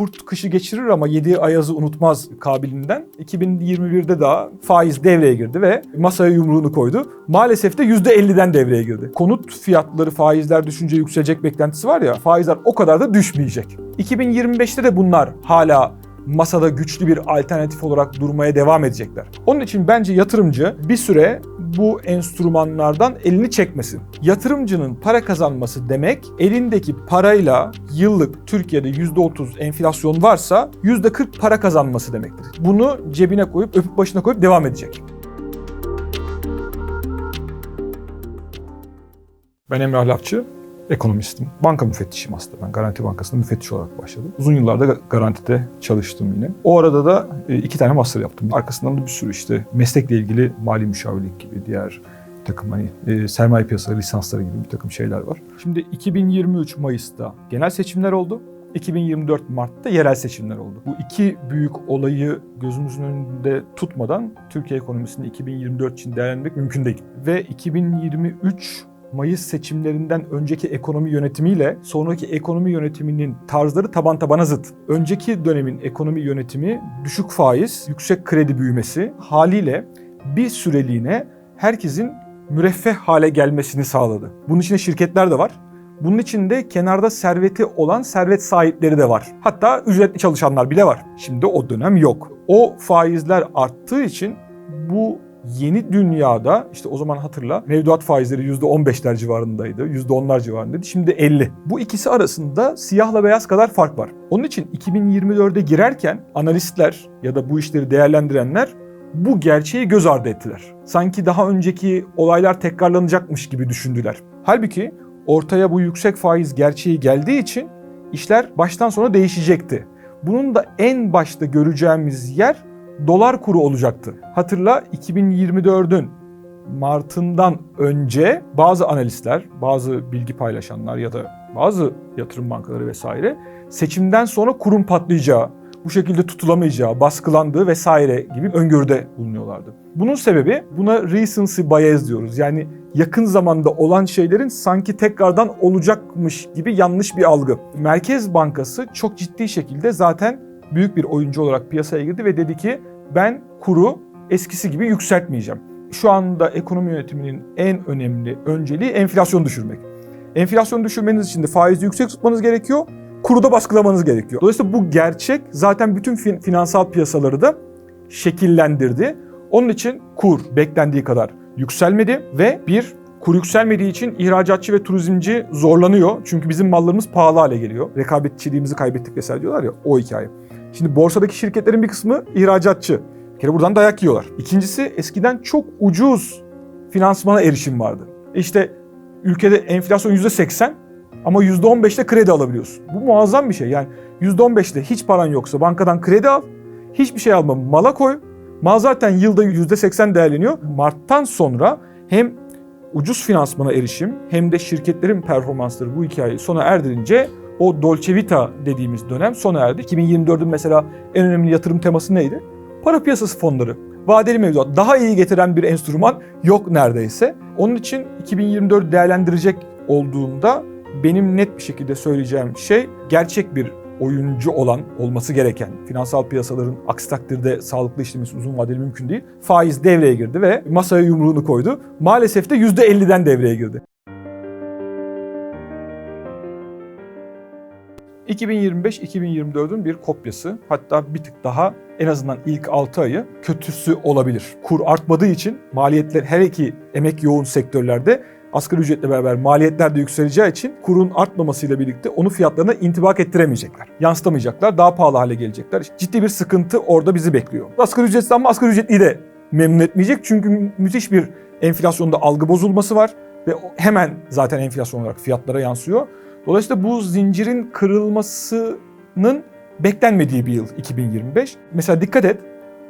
kurt kışı geçirir ama yediği ayazı unutmaz kabilinden 2021'de daha faiz devreye girdi ve masaya yumruğunu koydu. Maalesef de %50'den devreye girdi. Konut fiyatları faizler düşünce yükselecek beklentisi var ya faizler o kadar da düşmeyecek. 2025'te de bunlar hala masada güçlü bir alternatif olarak durmaya devam edecekler. Onun için bence yatırımcı bir süre bu enstrümanlardan elini çekmesin. Yatırımcının para kazanması demek elindeki parayla yıllık Türkiye'de %30 enflasyon varsa %40 para kazanması demektir. Bunu cebine koyup öpüp başına koyup devam edecek. Ben Emrah Lafçı, ekonomistim. Banka müfettişiyim aslında. Ben Garanti Bankası'nda müfettiş olarak başladım. Uzun yıllarda garantide çalıştım yine. O arada da e, iki tane master yaptım. Arkasından da bir sürü işte meslekle ilgili mali müşavirlik gibi diğer takım hani e, sermaye piyasaları lisansları gibi bir takım şeyler var. Şimdi 2023 Mayıs'ta genel seçimler oldu. 2024 Mart'ta yerel seçimler oldu. Bu iki büyük olayı gözümüzün önünde tutmadan Türkiye ekonomisini 2024 için değerlendirmek mümkün değil. Ve 2023 Mayıs seçimlerinden önceki ekonomi yönetimiyle sonraki ekonomi yönetiminin tarzları taban tabana zıt. Önceki dönemin ekonomi yönetimi düşük faiz, yüksek kredi büyümesi haliyle bir süreliğine herkesin müreffeh hale gelmesini sağladı. Bunun içinde şirketler de var. Bunun içinde kenarda serveti olan servet sahipleri de var. Hatta ücretli çalışanlar bile var. Şimdi o dönem yok. O faizler arttığı için bu yeni dünyada işte o zaman hatırla mevduat faizleri %15'ler civarındaydı. %10'lar civarındaydı. Şimdi 50. Bu ikisi arasında siyahla beyaz kadar fark var. Onun için 2024'e girerken analistler ya da bu işleri değerlendirenler bu gerçeği göz ardı ettiler. Sanki daha önceki olaylar tekrarlanacakmış gibi düşündüler. Halbuki ortaya bu yüksek faiz gerçeği geldiği için işler baştan sona değişecekti. Bunun da en başta göreceğimiz yer dolar kuru olacaktı. Hatırla 2024'ün Mart'ından önce bazı analistler, bazı bilgi paylaşanlar ya da bazı yatırım bankaları vesaire seçimden sonra kurun patlayacağı, bu şekilde tutulamayacağı, baskılandığı vesaire gibi öngörüde bulunuyorlardı. Bunun sebebi buna recency bias diyoruz. Yani yakın zamanda olan şeylerin sanki tekrardan olacakmış gibi yanlış bir algı. Merkez Bankası çok ciddi şekilde zaten büyük bir oyuncu olarak piyasaya girdi ve dedi ki ben kuru eskisi gibi yükseltmeyeceğim. Şu anda ekonomi yönetiminin en önemli önceliği enflasyon düşürmek. Enflasyon düşürmeniz için de faizi yüksek tutmanız gerekiyor. Kuru da baskılamanız gerekiyor. Dolayısıyla bu gerçek zaten bütün fin- finansal piyasaları da şekillendirdi. Onun için kur beklendiği kadar yükselmedi ve bir kur yükselmediği için ihracatçı ve turizmci zorlanıyor. Çünkü bizim mallarımız pahalı hale geliyor. Rekabetçiliğimizi kaybettik vesaire diyorlar ya o hikaye. Şimdi borsadaki şirketlerin bir kısmı ihracatçı. Bir kere buradan dayak yiyorlar. İkincisi eskiden çok ucuz finansmana erişim vardı. İşte ülkede enflasyon %80 ama %15'te kredi alabiliyorsun. Bu muazzam bir şey. Yani %15'te hiç paran yoksa bankadan kredi al. Hiçbir şey alma mala koy. Mal zaten yılda %80 değerleniyor. Mart'tan sonra hem ucuz finansmana erişim hem de şirketlerin performansları bu hikayeyi sona erdirince o Dolce Vita dediğimiz dönem sona erdi. 2024'ün mesela en önemli yatırım teması neydi? Para piyasası fonları. Vadeli mevduat daha iyi getiren bir enstrüman yok neredeyse. Onun için 2024 değerlendirecek olduğunda benim net bir şekilde söyleyeceğim şey gerçek bir oyuncu olan olması gereken finansal piyasaların aksi takdirde sağlıklı işlemesi uzun vadeli mümkün değil. Faiz devreye girdi ve masaya yumruğunu koydu. Maalesef de %50'den devreye girdi. 2025-2024'ün bir kopyası. Hatta bir tık daha en azından ilk 6 ayı kötüsü olabilir. Kur artmadığı için maliyetler her iki emek yoğun sektörlerde asgari ücretle beraber maliyetler de yükseleceği için kurun artmamasıyla birlikte onu fiyatlarına intibak ettiremeyecekler. Yansıtamayacaklar, daha pahalı hale gelecekler. Ciddi bir sıkıntı orada bizi bekliyor. Asgari ücretsiz ama asgari ücretliyi de memnun etmeyecek çünkü mü- müthiş bir enflasyonda algı bozulması var ve hemen zaten enflasyon olarak fiyatlara yansıyor. Dolayısıyla bu zincirin kırılmasının beklenmediği bir yıl 2025. Mesela dikkat et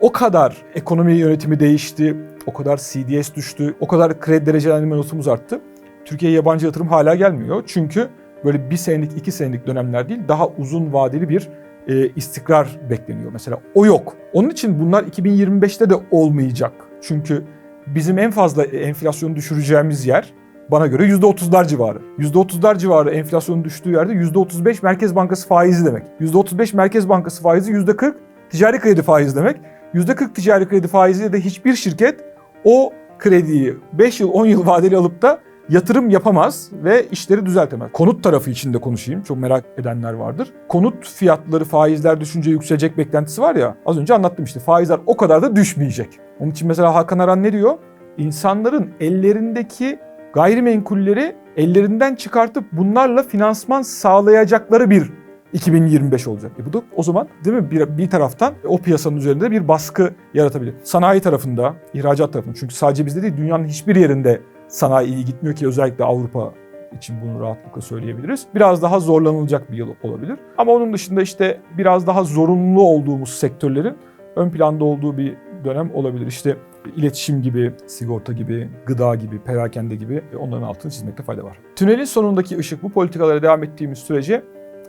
o kadar ekonomi yönetimi değişti, o kadar CDS düştü, o kadar kredi derecelendirme notumuz arttı. Türkiye'ye yabancı yatırım hala gelmiyor. Çünkü böyle bir senelik, iki senelik dönemler değil, daha uzun vadeli bir e, istikrar bekleniyor. Mesela o yok. Onun için bunlar 2025'te de olmayacak. Çünkü bizim en fazla enflasyonu düşüreceğimiz yer bana göre %30'lar civarı. %30'lar civarı enflasyonun düştüğü yerde %35 Merkez Bankası faizi demek. %35 Merkez Bankası faizi %40 ticari kredi faizi demek. %40 ticari kredi faiziyle de hiçbir şirket o krediyi 5 yıl 10 yıl vadeli alıp da yatırım yapamaz ve işleri düzeltemez. Konut tarafı için de konuşayım. Çok merak edenler vardır. Konut fiyatları faizler düşünce yükselecek beklentisi var ya. Az önce anlattım işte faizler o kadar da düşmeyecek. Onun için mesela Hakan Aran ne diyor? İnsanların ellerindeki gayrimenkulleri ellerinden çıkartıp bunlarla finansman sağlayacakları bir 2025 olacak. E bu da o zaman değil mi bir, bir taraftan o piyasanın üzerinde bir baskı yaratabilir. Sanayi tarafında, ihracat tarafında çünkü sadece bizde değil dünyanın hiçbir yerinde sanayi iyi gitmiyor ki özellikle Avrupa için bunu rahatlıkla söyleyebiliriz. Biraz daha zorlanılacak bir yıl olabilir. Ama onun dışında işte biraz daha zorunlu olduğumuz sektörlerin ön planda olduğu bir dönem olabilir. İşte iletişim gibi, sigorta gibi, gıda gibi, perakende gibi onların altını çizmekte fayda var. Tünelin sonundaki ışık bu politikalara devam ettiğimiz sürece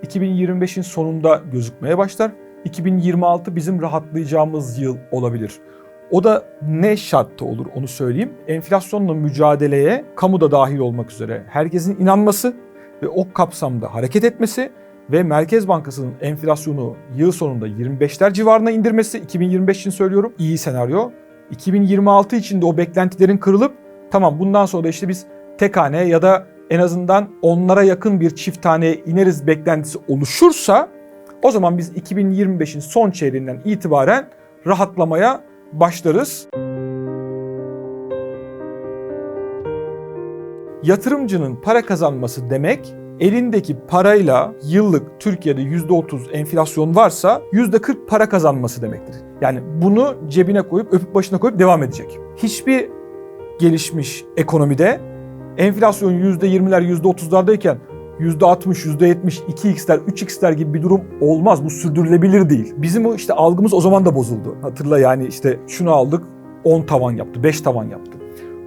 2025'in sonunda gözükmeye başlar. 2026 bizim rahatlayacağımız yıl olabilir. O da ne şartta olur onu söyleyeyim. Enflasyonla mücadeleye kamu da dahil olmak üzere herkesin inanması ve o kapsamda hareket etmesi ve Merkez Bankası'nın enflasyonu yıl sonunda 25'ler civarına indirmesi 2025 için söylüyorum iyi senaryo. 2026 için de o beklentilerin kırılıp tamam bundan sonra da işte biz tek hane ya da en azından onlara yakın bir çift taneye ineriz beklentisi oluşursa o zaman biz 2025'in son çeyreğinden itibaren rahatlamaya başlarız. Yatırımcının para kazanması demek elindeki parayla yıllık Türkiye'de %30 enflasyon varsa %40 para kazanması demektir. Yani bunu cebine koyup öpüp başına koyup devam edecek. Hiçbir gelişmiş ekonomide enflasyon %20'ler %30'lardayken %60, %70, 2x'ler, 3x'ler gibi bir durum olmaz. Bu sürdürülebilir değil. Bizim o işte algımız o zaman da bozuldu. Hatırla yani işte şunu aldık 10 tavan yaptı, 5 tavan yaptı.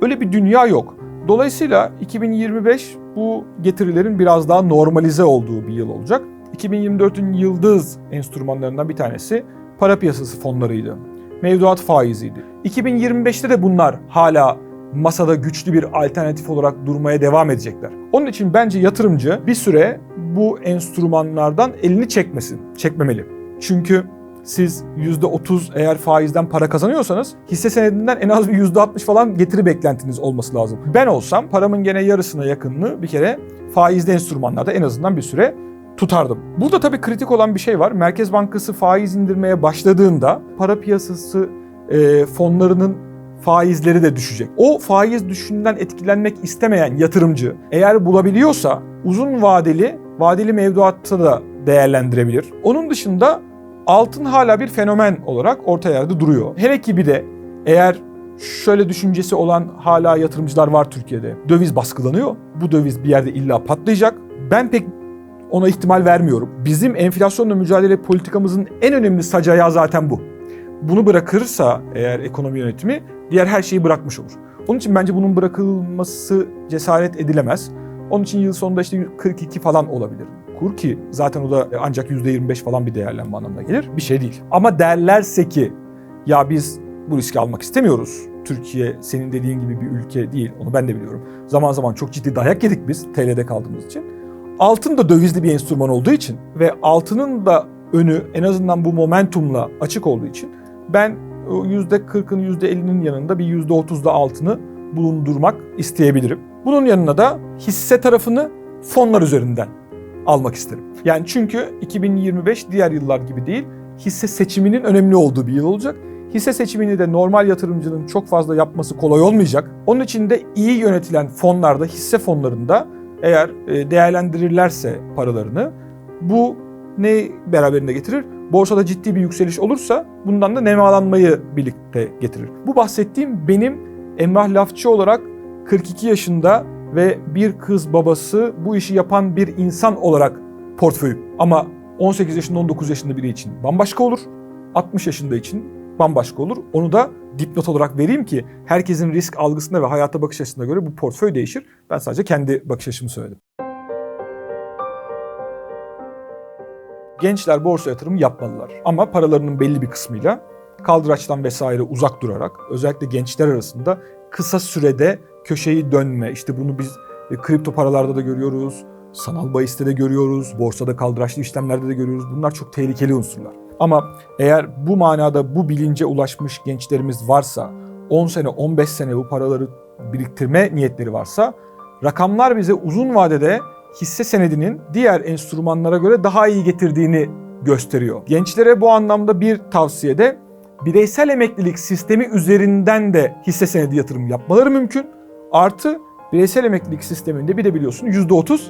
Öyle bir dünya yok. Dolayısıyla 2025 bu getirilerin biraz daha normalize olduğu bir yıl olacak. 2024'ün yıldız enstrümanlarından bir tanesi para piyasası fonlarıydı. Mevduat faiziydi. 2025'te de bunlar hala masada güçlü bir alternatif olarak durmaya devam edecekler. Onun için bence yatırımcı bir süre bu enstrümanlardan elini çekmesin, çekmemeli. Çünkü siz %30 eğer faizden para kazanıyorsanız hisse senedinden en az bir %60 falan getiri beklentiniz olması lazım. Ben olsam paramın gene yarısına yakınını bir kere faizli enstrümanlarda en azından bir süre tutardım. Burada tabii kritik olan bir şey var. Merkez Bankası faiz indirmeye başladığında para piyasası e, fonlarının faizleri de düşecek. O faiz düşüşünden etkilenmek istemeyen yatırımcı eğer bulabiliyorsa uzun vadeli vadeli mevduatta da değerlendirebilir. Onun dışında altın hala bir fenomen olarak orta yerde duruyor. Hele ki bir de eğer şöyle düşüncesi olan hala yatırımcılar var Türkiye'de. Döviz baskılanıyor. Bu döviz bir yerde illa patlayacak. Ben pek ona ihtimal vermiyorum. Bizim enflasyonla mücadele politikamızın en önemli sac ayağı zaten bu. Bunu bırakırsa eğer ekonomi yönetimi diğer her şeyi bırakmış olur. Onun için bence bunun bırakılması cesaret edilemez. Onun için yıl sonunda işte 42 falan olabilir. Kur ki zaten o da ancak %25 falan bir değerlenme anlamına gelir. Bir şey değil. Ama derlerse ki ya biz bu riski almak istemiyoruz. Türkiye senin dediğin gibi bir ülke değil. Onu ben de biliyorum. Zaman zaman çok ciddi dayak yedik biz TL'de kaldığımız için. Altın da dövizli bir enstrüman olduğu için ve altının da önü en azından bu momentumla açık olduğu için ben %40'ın %50'nin yanında bir %30'da altını bulundurmak isteyebilirim. Bunun yanına da hisse tarafını fonlar üzerinden almak isterim. Yani çünkü 2025 diğer yıllar gibi değil, hisse seçiminin önemli olduğu bir yıl olacak. Hisse seçimini de normal yatırımcının çok fazla yapması kolay olmayacak. Onun için de iyi yönetilen fonlarda, hisse fonlarında eğer e, değerlendirirlerse paralarını bu ne beraberinde getirir? Borsada ciddi bir yükseliş olursa bundan da nemalanmayı birlikte getirir. Bu bahsettiğim benim emrah lafçı olarak 42 yaşında ve bir kız babası bu işi yapan bir insan olarak portföyüm. Ama 18 yaşında 19 yaşında biri için bambaşka olur. 60 yaşında için bambaşka olur. Onu da dipnot olarak vereyim ki herkesin risk algısına ve hayata bakış açısına göre bu portföy değişir. Ben sadece kendi bakış açımı söyledim. Gençler borsa yatırımı yapmalılar. Ama paralarının belli bir kısmıyla kaldıraçtan vesaire uzak durarak özellikle gençler arasında kısa sürede köşeyi dönme. İşte bunu biz e, kripto paralarda da görüyoruz. Sanal bahiste de görüyoruz. Borsada kaldıraçlı işlemlerde de görüyoruz. Bunlar çok tehlikeli unsurlar. Ama eğer bu manada bu bilince ulaşmış gençlerimiz varsa, 10 sene, 15 sene bu paraları biriktirme niyetleri varsa, rakamlar bize uzun vadede hisse senedinin diğer enstrümanlara göre daha iyi getirdiğini gösteriyor. Gençlere bu anlamda bir tavsiye de bireysel emeklilik sistemi üzerinden de hisse senedi yatırım yapmaları mümkün. Artı bireysel emeklilik sisteminde bir de biliyorsun %30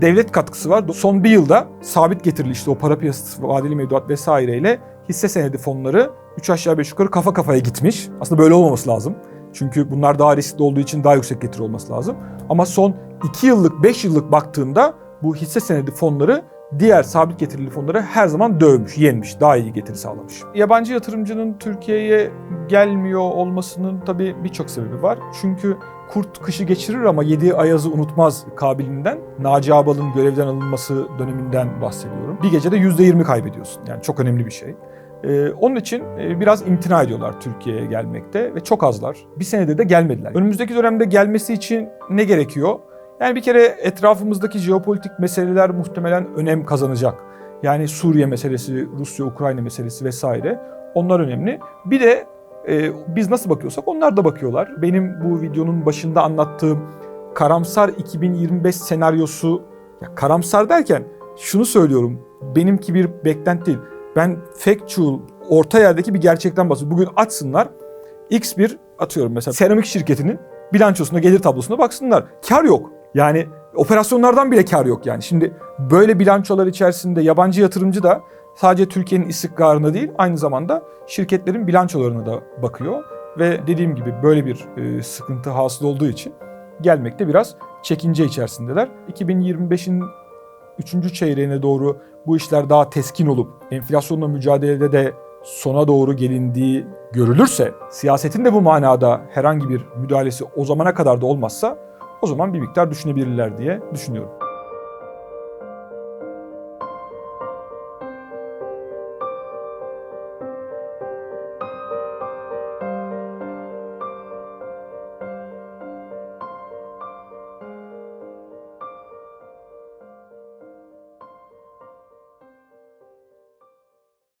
devlet katkısı var. Son bir yılda sabit getirili işte o para piyasası, vadeli mevduat vesaireyle hisse senedi fonları 3 aşağı 5 yukarı kafa kafaya gitmiş. Aslında böyle olmaması lazım. Çünkü bunlar daha riskli olduğu için daha yüksek getiri olması lazım. Ama son 2 yıllık 5 yıllık baktığında bu hisse senedi fonları diğer sabit getirili fonları her zaman dövmüş, yenmiş, daha iyi getiri sağlamış. Yabancı yatırımcının Türkiye'ye gelmiyor olmasının tabii birçok sebebi var. Çünkü kurt kışı geçirir ama yediği ayazı unutmaz kabilinden. Naci Ağbal'ın görevden alınması döneminden bahsediyorum. Bir gecede %20 kaybediyorsun. Yani çok önemli bir şey. Ee, onun için e, biraz imtina ediyorlar Türkiye'ye gelmekte ve çok azlar. Bir senedir de gelmediler. Önümüzdeki dönemde gelmesi için ne gerekiyor? Yani bir kere etrafımızdaki jeopolitik meseleler muhtemelen önem kazanacak. Yani Suriye meselesi, Rusya-Ukrayna meselesi vesaire. Onlar önemli. Bir de e, biz nasıl bakıyorsak onlar da bakıyorlar. Benim bu videonun başında anlattığım karamsar 2025 senaryosu, ya karamsar derken şunu söylüyorum. Benimki bir beklenti değil. Ben factual, orta yerdeki bir gerçekten bahsediyorum. Bugün açsınlar. X bir atıyorum mesela seramik şirketinin bilançosuna, gelir tablosuna baksınlar. Kar yok. Yani operasyonlardan bile kar yok yani. Şimdi böyle bilançolar içerisinde yabancı yatırımcı da sadece Türkiye'nin istikrarına değil aynı zamanda şirketlerin bilançolarına da bakıyor. Ve dediğim gibi böyle bir e, sıkıntı hasıl olduğu için gelmekte biraz çekince içerisindeler. 2025'in 3. çeyreğine doğru bu işler daha teskin olup enflasyonla mücadelede de sona doğru gelindiği görülürse, siyasetin de bu manada herhangi bir müdahalesi o zamana kadar da olmazsa o zaman bir miktar düşünebilirler diye düşünüyorum.